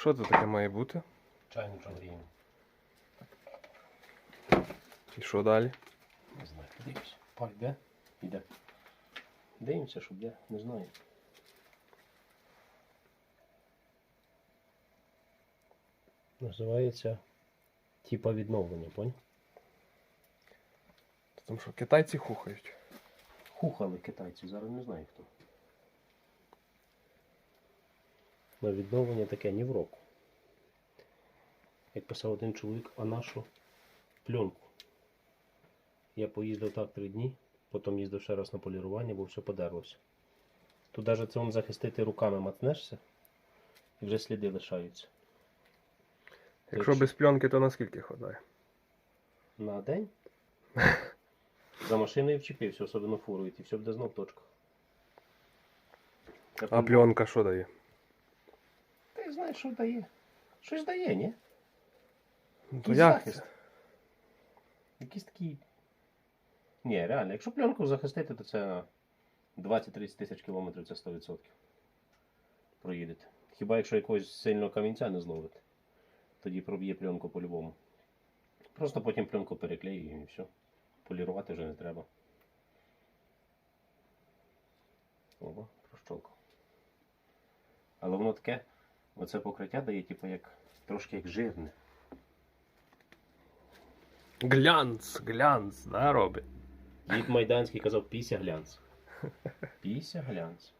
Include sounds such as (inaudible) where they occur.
Що це таке має бути? Чайник гріємо. І що далі? Не знаю. Подивимось. Пар йде? Іде. Дивимося, щоб де, не знаю. Називається типа відновлення, поняв? Тому що китайці хухають. Хухали китайці, зараз не знаю хто. На відновлення таке ні в року. Як писав один чоловік, а нашу пленку. Я поїздив так три дні, потім їздив ще раз на полірування, бо все подерлося. Тут навіть це он захистити руками мацнешся, і вже сліди лишаються. Якщо без пленки, то наскільки хватає? На день. (laughs) За машиною вчепився, особливо фуру, і все буде знов в точках. А пленка що дає? Ти що дає. Щось дає, ні? Ну, то захист. Якийсь такий. Ні, реально, якщо пленку захистити, то це 20-30 тисяч кілометрів це 100%. Проїдете. Хіба якщо якогось сильного камінця не зловите, тоді проб'є пленку по-любому. Просто потім пленку переклеюємо і все. Полірувати вже не треба. Ого, прощолкав. Але воно таке, оце покриття дає, типу, як трошки як жирне. Глянц, глянц, да, робить. Дід Майданський казав піся глянц. Піся глянц.